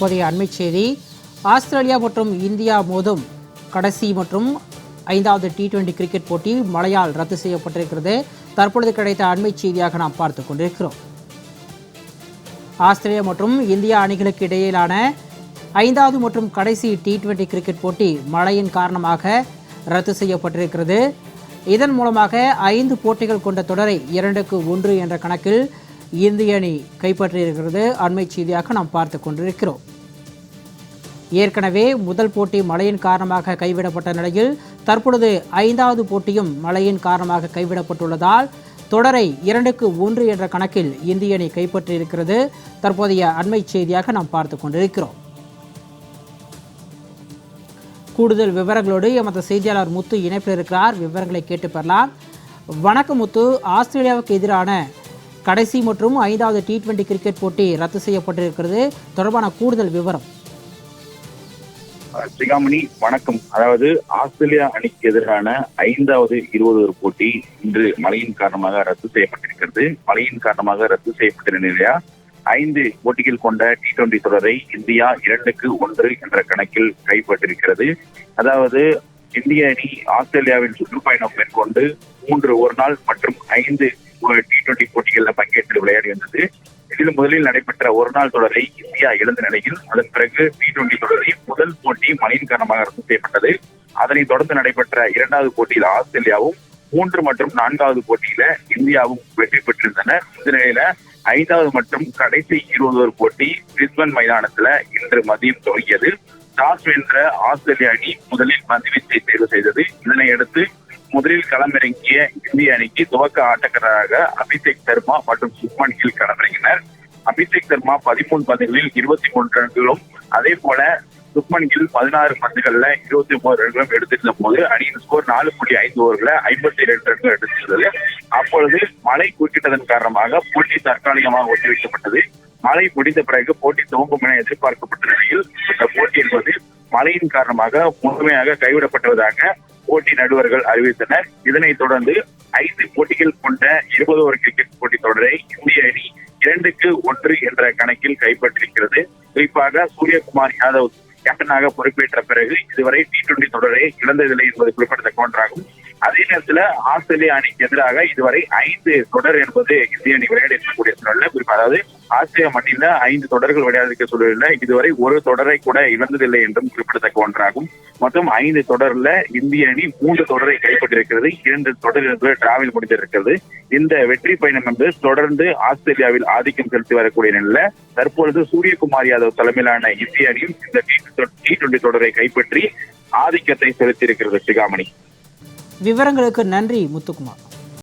தற்போதைய அண்மை செய்தி. ஆஸ்திரேலியா மற்றும் இந்தியா மோதும் கடைசி மற்றும் ஐந்தாவது டி டுவெண்டி கிரிக்கெட் போட்டி மழையால் ரத்து செய்யப்பட்டிருக்கிறது. தற்பொழுது கிடைத்த அண்மை செய்தியாக நாம் பார்த்து கொண்டிருக்கிறோம். ஆஸ்திரேலியா மற்றும் இந்தியா அணிகளுக்கு இடையிலான ஐந்தாவது மற்றும் கடைசி டி டுவெண்டி கிரிக்கெட் போட்டி மழையின் காரணமாக ரத்து செய்யப்பட்டிருக்கிறது. இதன் மூலமாக ஐந்து போட்டிகள் கொண்ட தொடரை இரண்டுக்கு ஒன்று என்ற கணக்கில் இந்திய அணி கைப்பற்றியிருக்கிறது. அண்மை செய்தியாக நாம் பார்த்து கொண்டிருக்கிறோம். ஏற்கனவே முதல் போட்டி மழையின் காரணமாக கைவிடப்பட்ட நிலையில் தற்பொழுது ஐந்தாவது போட்டியும் மழையின் காரணமாக கைவிடப்பட்டுள்ளதால் தொடரை இரண்டுக்கு ஒன்று என்ற கணக்கில் இந்திய அணி கைப்பற்றியிருக்கிறது. தற்போதைய அண்மை செய்தியாக நாம் பார்த்து கொண்டிருக்கிறோம். கூடுதல் விவரங்களோடு எமது செய்தியாளர் முத்து இணைப்பில் இருக்கிறார். விவரங்களை கேட்டு பெறலாம். வணக்கம் முத்து. ஆஸ்திரேலியாவுக்கு எதிரான கடைசி மற்றும் ஐந்தாவது டி டுவெண்டி கிரிக்கெட் போட்டி ரத்து செய்யப்பட்டிருக்கிறது. தொடர்பான கூடுதல் விவரம். சிகாமணி வணக்கம். அதாவது ஆஸ்திரேலியா அணிக்கு எதிரான ஐந்தாவது இருபது ஒரு போட்டி இன்று மழையின் காரணமாக ரத்து செய்யப்பட்டிருக்கிறது. மழையின் காரணமாக ரத்து செய்யப்பட்டிருந்த நிலையா ஐந்து போட்டிகள் கொண்ட டி டுவெண்டி தொடரை இந்தியா இரண்டுக்கு ஒன்று என்ற கணக்கில் கைப்பற்றிருக்கிறது. அதாவது இந்திய அணி ஆஸ்திரேலியாவின் சுற்றுப்பயணம் மேற்கொண்டு மூன்று ஒரு நாள் மற்றும் ஐந்து டி டுவெண்டி போட்டிகளில் பங்கேற்று விளையாடி வந்தது. இதில் முதலில் நடைபெற்ற ஒரு நாள் தொடரை இந்தியா இழந்த நிலையில் அதன் பிறகு டி டுவெண்டி தொடரில் முதல் போட்டி மழையின் காரணமாக ரத்து செய்யப்பட்டது. அதனைத் தொடர்ந்து நடைபெற்ற இரண்டாவது போட்டியில் ஆஸ்திரேலியாவும் மூன்று மற்றும் நான்காவது போட்டியில இந்தியாவும் வெற்றி பெற்றிருந்தனர் இந்த நிலையில ஐந்தாவது மற்றும் கடைசி இருபது ஒரு போட்டி பிரிஸ்பன் மைதானத்துல இன்று மதியம் தொடங்கியது. டாஸ் வென்ற ஆஸ்திரேலிய அணி முதலில் பந்துவீச்சை தேர்வு செய்தது. இதனையடுத்து முதலில் களமிறங்கிய இந்திய அணிக்கு துவக்க ஆட்டக்காரராக அபிஷேக் சர்மா மற்றும் சுப்மன் கில் களமிறங்கினர். அபிஷேக் சர்மா பதிமூணு பந்துகளில் இருபத்தி மூன்று ரன்களும் அதே போல சுப்மன் கில் பதினாறு பந்துகள்ல இருபத்தி ஒன்பது ரன்களும் எடுத்திருந்த போது அணியின் ஸ்கோர் நாலு புள்ளி ஐந்து ஓவர்ல ஐம்பத்தி இரண்டு ரன்கள் எடுத்திருந்தது. அப்பொழுது மழை குறுக்கிட்டதன் காரணமாக போட்டி தற்காலிகமாக ஒத்திவைக்கப்பட்டது. மழை முடிந்த பிறகு போட்டி துவங்கும் என எதிர்பார்க்கப்பட்ட நிலையில் இந்த போட்டி என்பது மழையின் காரணமாக முழுமையாக கைவிடப்பட்டுவதாக போட்டி நடுவர்கள் அறிவித்தனர். இதனைத் தொடர்ந்து ஐந்து போட்டிகள் கொண்ட இருபது ஓவர் கிரிக்கெட் போட்டி தொடரை இந்திய அணி இரண்டுக்கு ஒன்று என்ற கணக்கில் கைப்பற்றிருக்கிறது குறிப்பாக சூரியகுமார் யாதவ் கேப்டனாக பொறுப்பேற்ற பிறகு இதுவரை டி டுவெண்டி தொடரை இழந்ததில்லை என்பது குறிப்பிடத்தக்க ஒன்றாகும். அதே நேரத்துல ஆஸ்திரேலியா அணிக்கு எதிராக இதுவரை ஐந்து தொடர் என்பது இந்திய அணி விளையாடி இருக்கக்கூடிய சூழல்ல குறிப்பா அதாவது ஆஸ்திரேலியா மட்டில ஐந்து தொடர்கள் விளையாடிருக்க சூழலில் இதுவரை ஒரு தொடரை கூட இழந்ததில்லை என்றும் குறிப்பிடத்தக்க ஒன்றாகும். மொத்தம் ஐந்து தொடர்ல இந்திய அணி மூன்று தொடரை கைப்பற்றிருக்கிறது. இரண்டு தொடர் என்பது டிராவில் முடிந்திருக்கிறது. இந்த வெற்றி பயணம் என்பது தொடர்ந்து ஆஸ்திரேலியாவில் ஆதிக்கம் செலுத்தி வரக்கூடிய நிலையில தற்பொழுது சூரியகுமார் யாதவ் தலைமையிலான இந்திய அணியும் இந்த டி டுவெண்டி தொடரை கைப்பற்றி ஆதிக்கத்தை செலுத்தியிருக்கிறது சிகாமணி. விவரங்களுக்கு நன்றி முத்துக்குமார்.